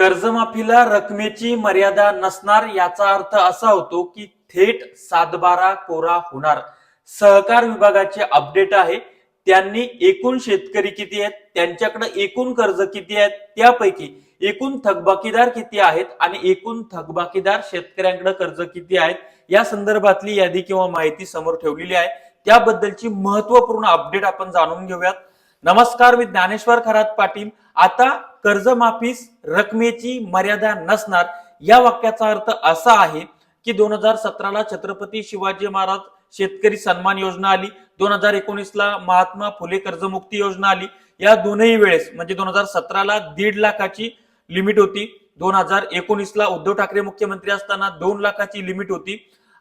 कर्जमाफीला रकमेची मर्यादा नसणार याचा अर्थ असा होतो की थेट सातबारा कोरा होणार. सहकार विभागाचे अपडेट आहे त्यांनी एकूण शेतकरी किती आहेत त्यांच्याकडे एकूण कर्ज किती आहेत त्यापैकी एकूण थकबाकीदार किती आहेत आणि एकूण थकबाकीदार शेतकऱ्यांकडे कर्ज किती आहेत या संदर्भातली यादी किंवा माहिती समोर ठेवलेली आहे. त्याबद्दलची महत्त्वपूर्ण अपडेट आपण जाणून घेऊयात. नमस्कार मी ज्ञानेश्वर खरात पाटील. आता कर्जमाफीस रकमेची मर्यादा नसणार. या वाक्याचा अर्थ असा आहे की दोन हजार सतराला छत्रपती शिवाजी महाराज शेतकरी सन्मान योजना आली. दोन हजार एकोणीसला महात्मा फुले कर्जमुक्ती योजना आली. या दोनही वेळेस म्हणजे दोन हजार सतराला दीड लाखाची लिमिट होती. दोन हजार एकोणीसला उद्धव ठाकरे मुख्यमंत्री असताना दोन लाखाची लिमिट होती.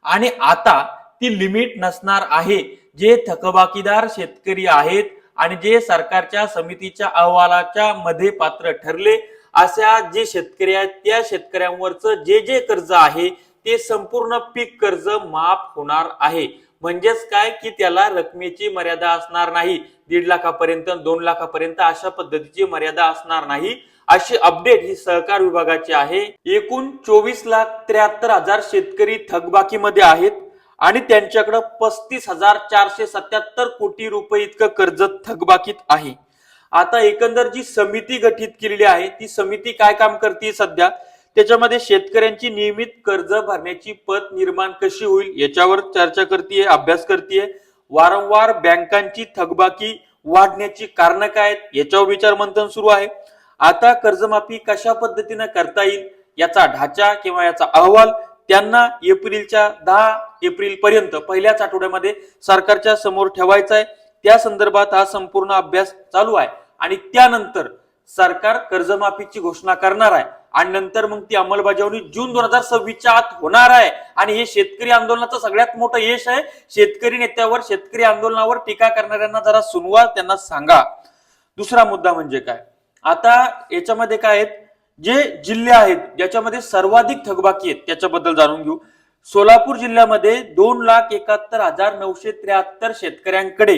आणि आता ती लिमिट नसणार आहे. जे थकबाकीदार शेतकरी आहेत आणि जे सरकारच्या समितीच्या अहवालाच्या मध्ये पात्र ठरले अशा जे शेतकरी आहेत त्या शेतकऱ्यांवरचं जे जे कर्ज आहे ते संपूर्ण पीक कर्ज माफ होणार आहे. म्हणजेच काय? की त्याला रकमेची मर्यादा असणार नाही. दीड लाखापर्यंत दोन लाखापर्यंत अशा पद्धतीची मर्यादा असणार नाही. अशी अपडेट ही सहकार विभागाची आहे. एकूण चोवीस लाख त्र्याहत्तर हजार शेतकरी थकबाकीमध्ये आहेत. आणि त्यांच्याकडं पस्तीस हजार चारशे सत्याहत्तर कोटी रुपये इतकं कर्ज थकबाकीत आहे. आता एकंदर जी समिती गठीत केलेली आहे ती समिती काय काम करते सध्या? त्याच्यामध्ये शेतकऱ्यांची नियमित कर्ज भरण्याची पत निर्माण कशी होईल याच्यावर चर्चा करते अभ्यास करते वारंवार बँकांची थकबाकी वाढण्याची कारण काय आहेत याच्यावर विचार मंथन सुरू आहे. आता कर्जमाफी कशा पद्धतीने करता येईल याचा ढाचा किंवा याचा अहवाल त्यांना एप्रिलच्या दहा एप्रिल पर्यंत पहिल्याच आठवड्यामध्ये सरकारच्या समोर ठेवायचा आहे त्या संदर्भात हा संपूर्ण अभ्यास चालू आहे आणि त्यानंतर सरकार कर्जमाफीची घोषणा करणार आहे आणि नंतर मग ती अंमलबजावणी जून दोन हजार सव्वीसच्या आत होणार आहे. आणि हे शेतकरी आंदोलनाचं सगळ्यात मोठं यश आहे. शेतकरी नेत्यावर शेतकरी आंदोलनावर टीका करणाऱ्यांना जरा सुनवा त्यांना सांगा. दुसरा मुद्दा म्हणजे काय? आता याच्यामध्ये काय आहेत? जे जिल्हे आहेत ज्याच्यामध्ये सर्वाधिक थकबाकी आहेत त्याच्याबद्दल जाणून घेऊ. सोलापूर जिल्ह्यामध्ये दोन लाख एकाहत्तर हजार नऊशे त्र्याहत्तर शेतकऱ्यांकडे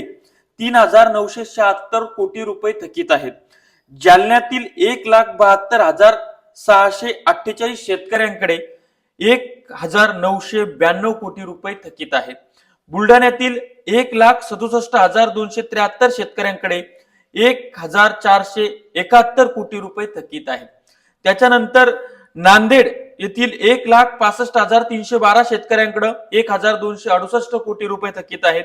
तीन हजार नऊशे शहात्तर कोटी रुपये थकीत आहेत. जालन्यातील एक लाख बहात्तर हजार सहाशे अठ्ठेचाळीस शेतकऱ्यांकडे एक हजार नऊशे ब्याण्णव कोटी रुपये थकीत आहेत. बुलढाण्यातील एक लाख सदुसष्ट हजार दोनशे त्र्याहत्तर शेतकऱ्यांकडे एक हजार चारशे एकाहत्तर कोटी रुपये थकीत आहेत. त्याच्यानंतर नांदेड येथील एक लाख पासष्ट हजार तीनशे बारा शेतकऱ्यांकडे एक हजार दोनशे अडुसष्ट कोटी रुपये थकीत आहेत.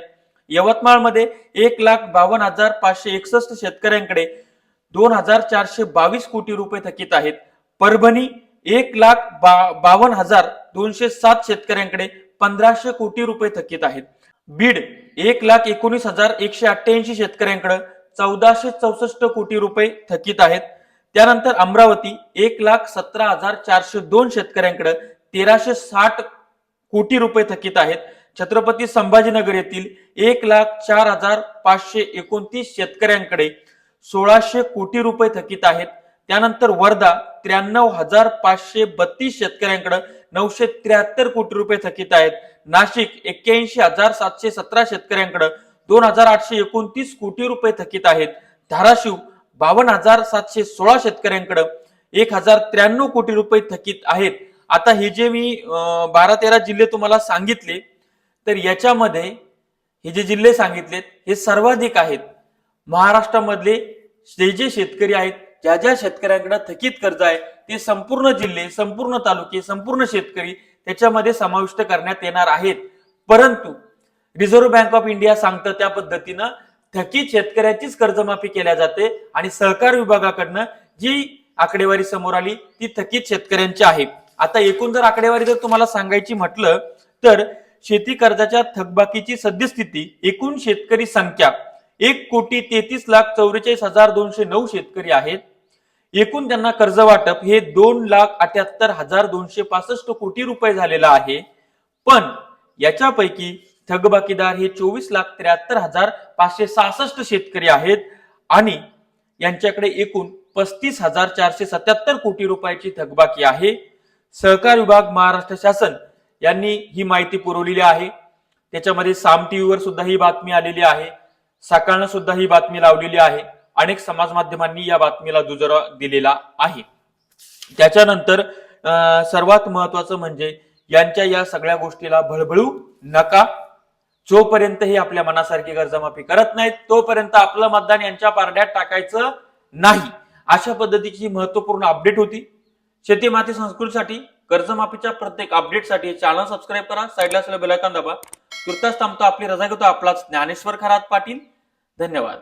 यवतमाळमध्ये एक लाख बावन्न हजार पाचशे एकसष्ट शेतकऱ्यांकडे दोन हजार चारशे बावीस कोटी रुपये थकीत आहेत. परभणी एक लाख बा बावन्न हजार दोनशे सात शेतकऱ्यांकडे पंधराशे कोटी रुपये थकीत आहेत. बीड एक लाख एकोणीस हजार एकशे अठ्ठ्याऐंशी शेतकऱ्यांकडे चौदाशे चौसष्ट कोटी रुपये थकीत आहेत. त्यानंतर अमरावती एक लाख सतरा हजार चारशे दोन शेतकऱ्यांकडे तेराशे साठ कोटी रुपये थकीत आहेत. छत्रपती संभाजीनगर येथील एक लाख चार हजार पाचशे एकोणतीस शेतकऱ्यांकडे सोळाशे कोटी रुपये थकीत आहेत. त्यानंतर वर्धा त्र्याण्णव हजार पाचशे बत्तीस शेतकऱ्यांकडे नऊशे त्र्याहत्तर कोटी रुपये थकीत आहेत. नाशिक एक्क्याऐंशी हजार सातशे सतरा शेतकऱ्यांकडे दोन हजार आठशे एकोणतीस कोटी रुपये थकीत आहेत. धाराशिव बावन्न हजार सातशे सोळा शेतकऱ्यांकडे एक हजार त्र्याण्णव कोटी रुपये थकीत आहेत. आता हे जे मी बारा तेरा जिल्हे तुम्हाला सांगितले तर याच्यामध्ये हे जे जिल्हे सांगितलेत हे सर्वाधिक आहेत. महाराष्ट्रामधले जे जे शेतकरी आहेत ज्या ज्या शेतकऱ्यांकडे थकीत कर्ज आहे ते संपूर्ण जिल्हे संपूर्ण तालुके संपूर्ण शेतकरी त्याच्यामध्ये समाविष्ट करण्यात येणार आहेत. परंतु रिझर्व्ह बँक ऑफ इंडिया सांगतं त्या पद्धतीनं थकीत शेतकऱ्याचीच कर्जमाफी केल्या जाते आणि सहकार विभागाकडनं जी आकडेवारी समोर आली ती थकीत शेतकऱ्यांची आहे. आता एकूण जर आकडेवारी जर तुम्हाला सांगायची म्हटलं तर शेती कर्जाच्या थकबाकीची सद्यस्थिती एकूण शेतकरी संख्या एक कोटी तेहतीस लाख चौवेचाळीस हजार दोनशे नऊ शेतकरी आहेत. एकूण त्यांना कर्ज वाटप हे दोन लाख अठ्याहत्तर हजार दोनशे पासष्ट कोटी रुपये झालेलं आहे. पण याच्यापैकी थकबाकीदार हे चोवीस लाख त्र्याहत्तर हजार पाचशे सहासष्ट शेतकरी आहेत. आणि यांच्याकडे एकूण पस्तीस हजार चारशे सत्याहत्तर कोटी रुपयाची थकबाकी आहे. सहकार विभाग महाराष्ट्र शासन यांनी ही माहिती पुरवलेली आहे. त्याच्यामध्ये साम टीव्हीवर सुद्धा ही बातमी आलेली आहे. सकाळनं सुद्धा ही बातमी लावलेली आहे. अनेक समाज माध्यमांनी या बातमीला दुजोरा दिलेला आहे. त्याच्यानंतर अं, सर्वात महत्वाचं म्हणजे यांच्या या सगळ्या गोष्टीला भळभळू नका. जोपर्यंत हे आपल्या मनासारखी कर्जमाफी करत नाहीत तोपर्यंत आपलं मतदान यांच्या पारड्यात टाकायचं नाही. अशा पद्धतीची महत्त्वपूर्ण अपडेट होती शेती माती संस्कृतीसाठी कर्जमाफीच्या प्रत्येक अपडेटसाठी चॅनल सबस्क्राईब करा साईडला असलेलं बेलायकॉन दाबा. तुर्तास थांबतो आपली रजा घेतो आपलाच ज्ञानेश्वर खरात पाटील. धन्यवाद.